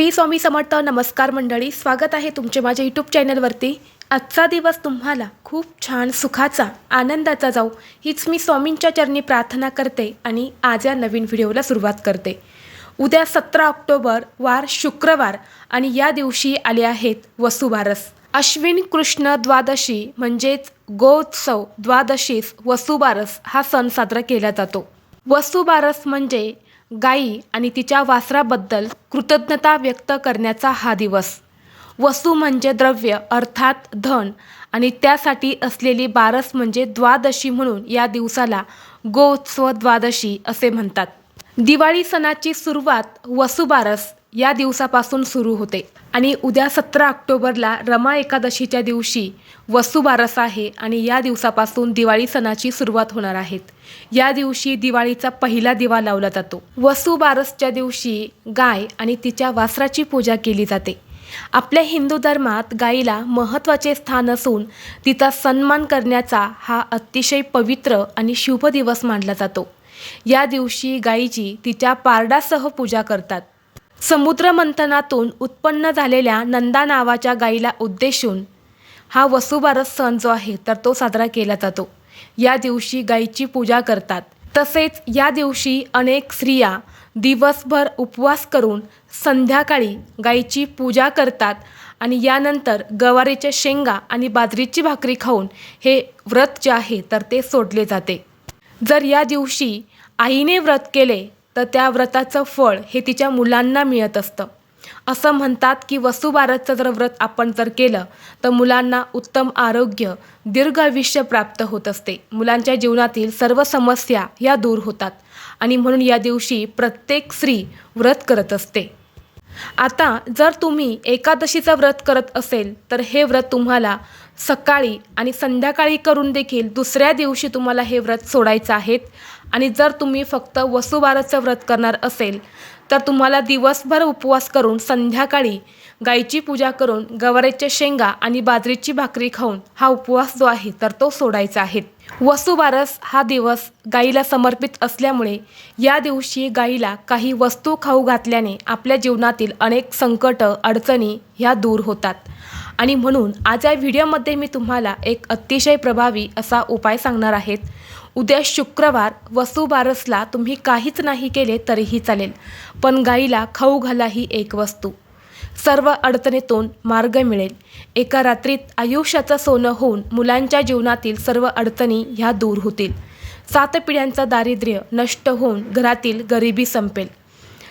श्री स्वामी समर्थ नमस्कार मंडळी स्वागत आहे तुमचे माझ्या यूट्यूब चॅनलवरती आजचा दिवस तुम्हाला खूप छान सुखाचा आनंदाचा जाऊ हीच मी स्वामींच्या चरणी प्रार्थना करते आणि आज या नवीन व्हिडिओला सुरुवात करते. उद्या सतरा ऑक्टोबर वार शुक्रवार आणि या दिवशी आले आहेत वसुबारस. अश्विन कृष्ण द्वादशी म्हणजेच गोत्सव द्वादशीस वसुबारस हा सण साजरा केला जातो. वसुबारस म्हणजे गाई आणि तिच्या वासराबद्दल कृतज्ञता व्यक्त करण्याचा हा दिवस. वसू म्हणजे द्रव्य अर्थात धन आणि त्यासाठी असलेली बारस म्हणजे द्वादशी म्हणून या दिवसाला गोत्सव द्वादशी असे म्हणतात. दिवाळी सणाची सुरुवात वसुबारस या दिवसापासून सुरू होते. आणि उद्या सतरा ऑक्टोबरला रमा एकादशीच्या दिवशी वसुबारस आहे आणि या दिवसापासून दिवाळी सणाची सुरुवात होणार आहेत. या दिवशी दिवाळीचा पहिला दिवा लावला जातो. वसुबारसच्या दिवशी गाय आणि तिच्या वासराची पूजा केली जाते. आपल्या हिंदू धर्मात गायीला महत्त्वाचे स्थान असून तिचा सन्मान करण्याचा हा अतिशय पवित्र आणि शुभ दिवस मानला जातो. या दिवशी गायीची तिच्या पारडासह पूजा करतात. समुद्रमंथनातून उत्पन्न झालेल्या नंदा नावाच्या गाईला उद्देशून हा वसुबारस सण जो आहे तर तो साजरा केला जातो. या दिवशी गाईची पूजा करतात. तसेच या दिवशी अनेक स्त्रिया दिवसभर उपवास करून संध्याकाळी गाईची पूजा करतात आणि यानंतर गवारीच्या शेंगा आणि बाजरीची भाकरी खाऊन हे व्रत जे आहे तर ते सोडले जाते. जर या दिवशी आईने व्रत केले तर त्या व्रताचं फळ हे तिच्या मुलांना मिळत असतं. असं म्हणतात की वसुबारसचं जर व्रत आपण जर केलं तर मुलांना उत्तम आरोग्य दीर्घ आयुष्य प्राप्त होत असते. मुलांच्या जीवनातील सर्व समस्या या दूर होतात आणि म्हणून या दिवशी प्रत्येक स्त्री व्रत करत असते. आता जर तुम्ही एकादशीचं व्रत करत असेल तर हे व्रत तुम्हाला सकाळी आणि संध्याकाळी करून देखील दुसऱ्या दिवशी तुम्हाला हे व्रत सोडायचं आहेत आणि जर तुम्ही फक्त वसुबारसचं व्रत करणार असेल तर तुम्हाला दिवसभर उपवास करून संध्याकाळी गाईची पूजा करून गवारीच्या शेंगा आणि बाजरीची भाकरी खाऊन हा उपवास जो आहे तर तो सोडायचा आहे. वसुबारस हा दिवस गाईला समर्पित असल्यामुळे या दिवशी गाईला काही वस्तू खाऊ घातल्याने आपल्या जीवनातील अनेक संकट अडचणी ह्या दूर होतात. आणि म्हणून आज या व्हिडिओमध्ये मी तुम्हाला एक अतिशय प्रभावी असा उपाय सांगणार आहेत. उद्या शुक्रवार वसुबारसला तुम्ही काहीच नाही केले तरीही चालेल पण गाईला खाऊ घाला ही एक वस्तू. सर्व अडचणीतून मार्ग मिळेल. एका रात्रीत आयुष्याचं सोनं होऊन मुलांच्या जीवनातील सर्व अडचणी ह्या दूर होतील. सात पिढ्यांचं दारिद्र्य नष्ट होऊन घरातील गरिबी संपेल.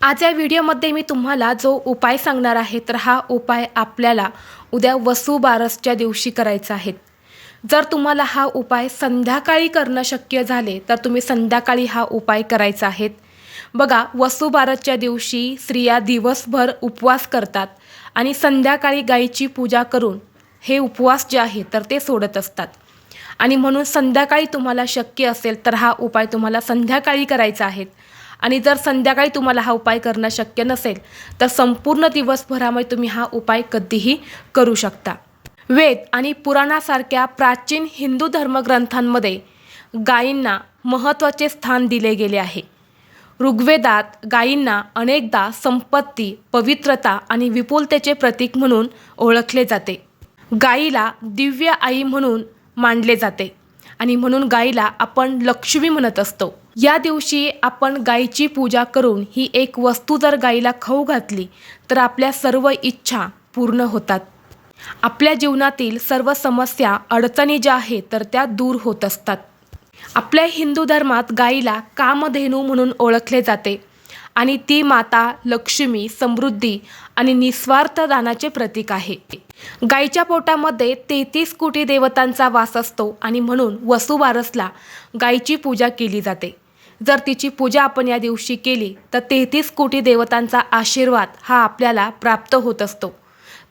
आज या व्हिडिओमध्ये मी तुम्हाला जो उपाय सांगणार आहे तर हा उपाय आपल्याला उद्या वसुबारसच्या दिवशी करायचा आहे. जर तुम्हाला हा उपाय संध्याकाळी करणं शक्य झाले तर तुम्ही संध्याकाळी हा उपाय करायचा आहे. बघा वसुबारसच्या दिवशी स्त्रिया दिवसभर उपवास करतात आणि संध्याकाळी गायीची पूजा करून हे उपवास जे आहे तर ते सोडत असतात. आणि म्हणून संध्याकाळी तुम्हाला शक्य असेल तर हा उपाय तुम्हाला संध्याकाळी करायचा आहे. आणि जर संध्याकाळी तुम्हाला हा उपाय करणं शक्य नसेल तर संपूर्ण दिवसभरामध्ये तुम्ही हा उपाय कधीही करू शकता. वेद आणि पुराणासारख्या प्राचीन हिंदू धर्मग्रंथांमध्ये गायींना महत्त्वाचे स्थान दिले गेले आहे. ऋग्वेदात गायींना अनेकदा संपत्ती पवित्रता आणि विपुलतेचे प्रतीक म्हणून ओळखले जाते. गायीला दिव्य आई म्हणून मानले जाते आणि म्हणून गायीला आपण लक्ष्मी म्हणत असतो. या दिवशी आपण गायीची पूजा करून ही एक वस्तू जर गायीला खाऊ घातली तर आपल्या सर्व इच्छा पूर्ण होतात. आपल्या जीवनातील सर्व समस्या अडचणी ज्या आहेत तर त्या दूर होत असतात. आपल्या हिंदू धर्मात गायीला कामधेनू म्हणून ओळखले जाते आणि ती माता लक्ष्मी समृद्धी आणि निस्वार्थ दानाचे प्रतीक आहे. गायीच्या पोटामध्ये तेहतीस कोटी देवतांचा वास असतो आणि म्हणून वसुबारसला गायीची पूजा केली जाते. जर तिची पूजा आपण या दिवशी केली तर तेहतीस कोटी देवतांचा आशीर्वाद हा आपल्याला प्राप्त होत असतो.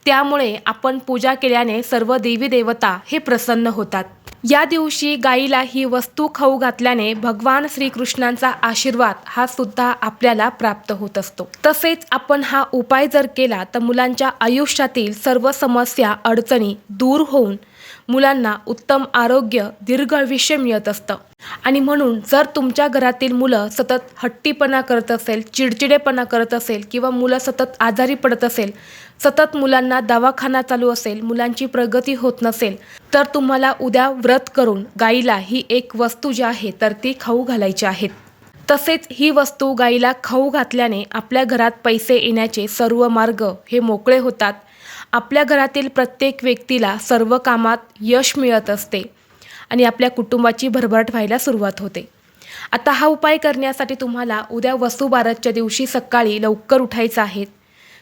त्यामुळे आपण पूजा केल्याने सर्व देवी देवता हे प्रसन्न होतात. या दिवशी गाईला ही वस्तू खाऊ घातल्याने भगवान श्रीकृष्णांचा आशीर्वाद हा सुद्धा आपल्याला प्राप्त होत असतो. तसेच आपण हा उपाय जर केला तर मुलांच्या आयुष्यातील सर्व समस्या अडचणी दूर होऊन मुलांना उत्तम आरोग्य दीर्घ आयुष्य मिळत असतं. आणि म्हणून जर तुमच्या घरातील मुलं सतत हट्टीपणा करत असेल चिडचिडेपणा करत असेल किंवा मुलं सतत आजारी पडत असेल सतत मुलांना दवाखाना चालू असेल मुलांची प्रगती होत नसेल तर तुम्हाला उद्या व्रत करून गाईला ही एक वस्तू जी आहे तर ती खाऊ घालायची आहेत तसेच ही वस्तू गाईला खाऊ घातल्याने आपल्या घरात पैसे येण्याचे सर्व मार्ग हे मोकळे होतात. आपल्या घरातील प्रत्येक व्यक्तीला सर्व कामात यश मिळत असते आणि आपल्या कुटुंबाची भरभराट व्हायला सुरुवात होते. आता हा उपाय करण्यासाठी तुम्हाला उद्या वसुबारसच्या दिवशी सकाळी लवकर उठायचं आहे.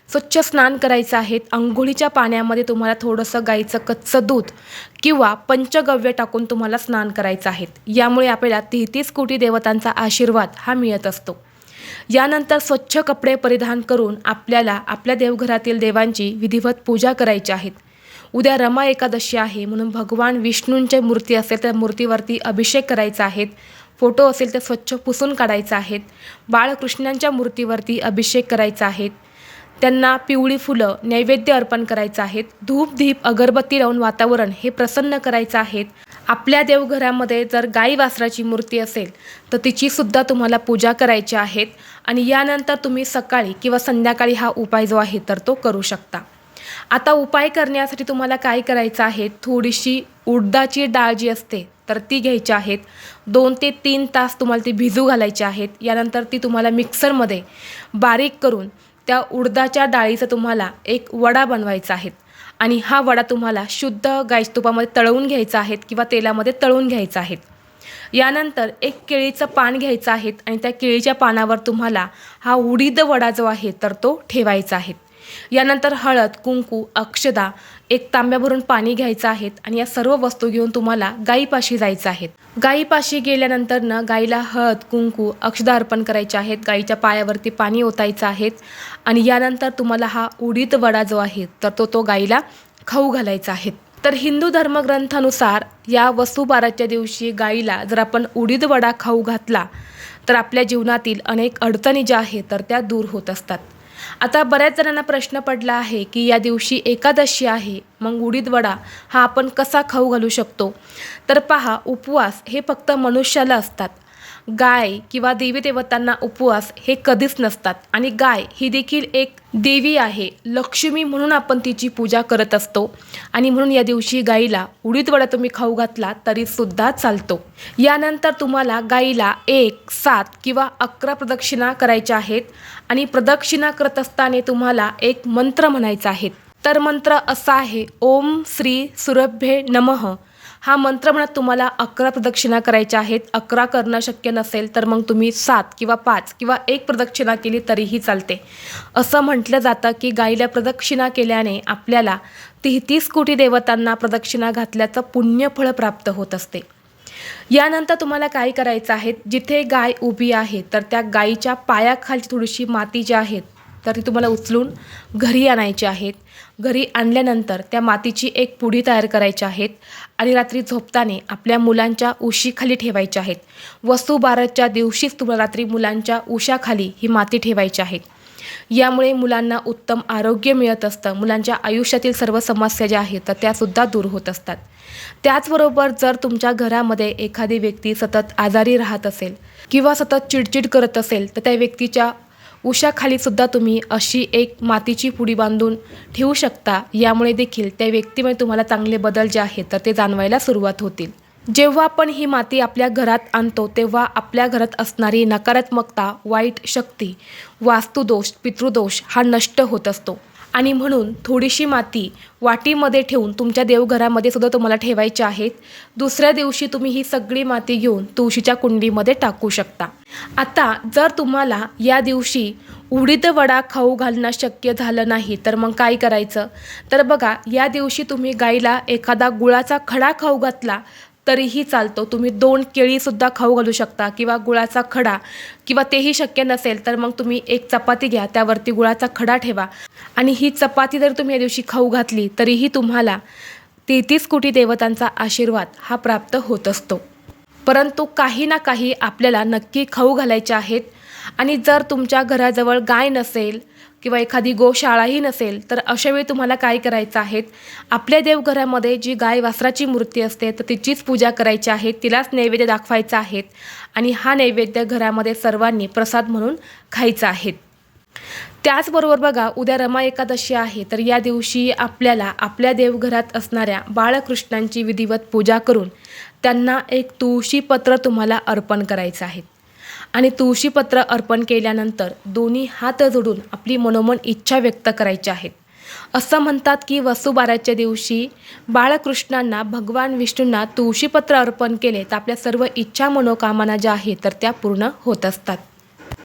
स्वच्छ स्नान करायचं आहे. अंघोळीच्या पाण्यामध्ये तुम्हाला थोडंसं गाईचं कच्चं दूध किंवा पंचगव्य टाकून तुम्हाला स्नान करायचं आहे. यामुळे आपल्याला तेहतीस कोटी देवतांचा आशीर्वाद हा मिळत असतो. यानंतर स्वच्छ कपडे परिधान करून आपल्याला आपल्या देवघरातील देवांची विधिवत पूजा करायची आहेत. उद्या रमा एकादशी आहे म्हणून भगवान विष्णूंच्या मूर्ती असेल त्या मूर्तीवरती अभिषेक करायचा आहेत. फोटो असेल तर स्वच्छ पुसून काढायचा आहेत. बाळकृष्णांच्या मूर्तीवरती अभिषेक करायचा आहेत. त्यांना पिवळी फुलं नैवेद्य अर्पण करायचं आहेत. धूप धीप अगरबत्ती लावून वातावरण हे प्रसन्न करायचं आहे आपल्या देवघरामध्ये जर गाई वासराची मूर्ती असेल तर तिचीसुद्धा तुम्हाला पूजा करायची आहेत आणि यानंतर तुम्ही सकाळी किंवा संध्याकाळी हा उपाय जो आहे तर तो करू शकता. आता उपाय करण्यासाठी तुम्हाला काय करायचं आहे? थोडीशी उडदाची डाळ जी असते तर ती घ्यायची आहेत. दोन ते तीन तास तुम्हाला ती भिजू घालायची आहेत. यानंतर ती तुम्हाला मिक्सरमध्ये बारीक करून त्या उडदाच्या डाळीचा तुम्हाला एक वडा बनवायचा आहे. आणि हा वडा तुम्हाला शुद्ध गाईच्या तुपामध्ये तळवून घ्यायचा आहे किंवा तेलामध्ये तळून घ्यायचा आहे. यानंतर एक केळीचं पान घ्यायचं आहे आणि त्या केळीच्या पानावर तुम्हाला हा उडीद वडा जो आहे तर तो ठेवायचा आहे. यानंतर हळद कुंकू अक्षदा एक तांब्या भरून पाणी घ्यायचं आहेत आणि या सर्व वस्तू घेऊन तुम्हाला गाईपाशी जायचं आहेत गाईपाशी गेल्यानंतर न गाईला हळद कुंकू अक्षदा अर्पण करायचे आहेत. गाईच्या पायावरती पाणी ओतायचं आहेत आणि यानंतर तुम्हाला हा उडीत वडा जो आहे तर तो तो गाईला खाऊ घालायचा आहे. तर हिंदू धर्मग्रंथानुसार या वसुबाराच्या दिवशी गाईला जर आपण उडीद वडा खाऊ घातला तर आपल्या जीवनातील अनेक अडचणी ज्या आहेत तर त्या दूर होत असतात. आता बऱ्याच जणांना प्रश्न पडला आहे की या दिवशी एकादशी आहे मग उडीद वडा हा आपण कसा खाऊ घालू शकतो? तर पहा उपवास हे फक्त मनुष्याला असतात. गाय किंवा देवी देवतांना उपवास हे कधीच नसतात. आणि गाय ही देखील एक देवी आहे. लक्ष्मी म्हणून आपण तिची पूजा करत असतो. आणि म्हणून या दिवशी गाईला उडीद वडा तुम्ही खाऊ घातला तरी सुद्धा चालतो. यानंतर तुम्हाला गाईला एक सात किंवा अकरा प्रदक्षिणा करायच्या आहेत. आणि प्रदक्षिणा करत असताना तुम्हाला एक मंत्र म्हणायचा आहे. तर मंत्र असा आहे ओम श्री सुरभ्ये नमः. हा मंत्र म्हणत तुम्हाला अकरा प्रदक्षिणा करायच्या आहेत. अकरा करणं शक्य नसेल तर मग तुम्ही सात किंवा पाच किंवा एक प्रदक्षिणा केली तरीही चालते. असं म्हटलं जातं की गाईला प्रदक्षिणा केल्याने आपल्याला तेहतीस कोटी देवतांना प्रदक्षिणा घातल्याचं पुण्यफळ प्राप्त होत असते. यानंतर तुम्हाला काय करायचं आहे? जिथे गाय उभी आहे तर त्या गायीच्या पायाखालची थोडीशी माती जी आहे तर ती तुम्हाला उचलून घरी आणायची आहेत घरी आणल्यानंतर त्या मातीची एक पुडी तयार करायची आहेत आणि रात्री झोपताना आपल्या मुलांच्या उशीखाली ठेवायच्या आहेत. वस्तू बाराच्या दिवशीच तुम्हाला रात्री मुलांच्या उशाखाली ही माती ठेवायची आहे. यामुळे मुलांना उत्तम आरोग्य मिळत असतं. मुलांच्या आयुष्यातील सर्व समस्या ज्या आहेत तर त्यासुद्धा दूर होत असतात. त्याचबरोबर जर तुमच्या घरामध्ये एखादी व्यक्ती सतत आजारी राहत असेल किंवा सतत चिडचिड करत असेल तर त्या व्यक्तीच्या उशाखाली सुद्धा तुम्ही अशी एक मातीची पुडी बांधून ठेवू शकता. यामुळे देखील त्या व्यक्तीमध्ये तुम्हाला चांगले बदल जे आहेत तर ते जाणवायला सुरुवात होतील. जेव्हा आपण ही माती आपल्या घरात आणतो तेव्हा आपल्या घरात असणारी नकारात्मकता वाईट शक्ती वास्तुदोष पितृदोष हा नष्ट होत असतो. आणि म्हणून थोडीशी माती वाटीमध्ये ठेवून तुमच्या देवघरामध्ये सुद्धा तुम्हाला ठेवायची आहेत. दुसऱ्या दिवशी तुम्ही ही सगळी माती घेऊन तुळशीच्या कुंडीमध्ये टाकू शकता. आता जर तुम्हाला या दिवशी उडीद वडा खाऊ घालणं शक्य झालं नाही तर मग काय करायचं? तर बघा या दिवशी तुम्ही गाईला एखादा गुळाचा खडा खाऊ घातला तरीही चालतो. तुम्ही दोन केळीसुद्धा खाऊ घालू शकता किंवा गुळाचा खडा किंवा तेही शक्य नसेल तर मग तुम्ही एक चपाती घ्या त्यावरती गुळाचा खडा ठेवा. आणि ही चपाती जर तुम्ही या दिवशी खाऊ घातली तरीही तुम्हाला तेहतीस कोटी देवतांचा आशीर्वाद हा प्राप्त होत असतो. परंतु काही ना काही आपल्याला नक्की खाऊ घालायचे आहेत. आणि जर तुमच्या घराजवळ गाय नसेल किंवा एखादी गोशाळाही नसेल तर अशावेळी तुम्हाला काय करायचं आहे? आपल्या देवघरामध्ये जी गाय वासराची मूर्ती असते तर तिचीच पूजा करायची आहे तिलाच नैवेद्य दाखवायचा आहे आणि हा नैवेद्य घरामध्ये सर्वांनी प्रसाद म्हणून खायचा आहे. त्याचबरोबर बघा उद्या रमा एकादशी आहे तर या दिवशी आपल्याला आपल्या देवघरात असणाऱ्या बाळकृष्णांची विधिवत पूजा करून त्यांना एक तुळशीपत्र तुम्हाला अर्पण करायचं आहे. आणि तुळशीपत्र अर्पण केल्यानंतर दोन्ही हात जोडून आपली मनोमन इच्छा व्यक्त करायची आहेत. असं म्हणतात की वसुबाराच्या दिवशी बाळकृष्णांना भगवान विष्णूंना तुळशीपत्र अर्पण केले तर आपल्या सर्व इच्छा मनोकामना ज्या आहेत तर त्या पूर्ण होत असतात.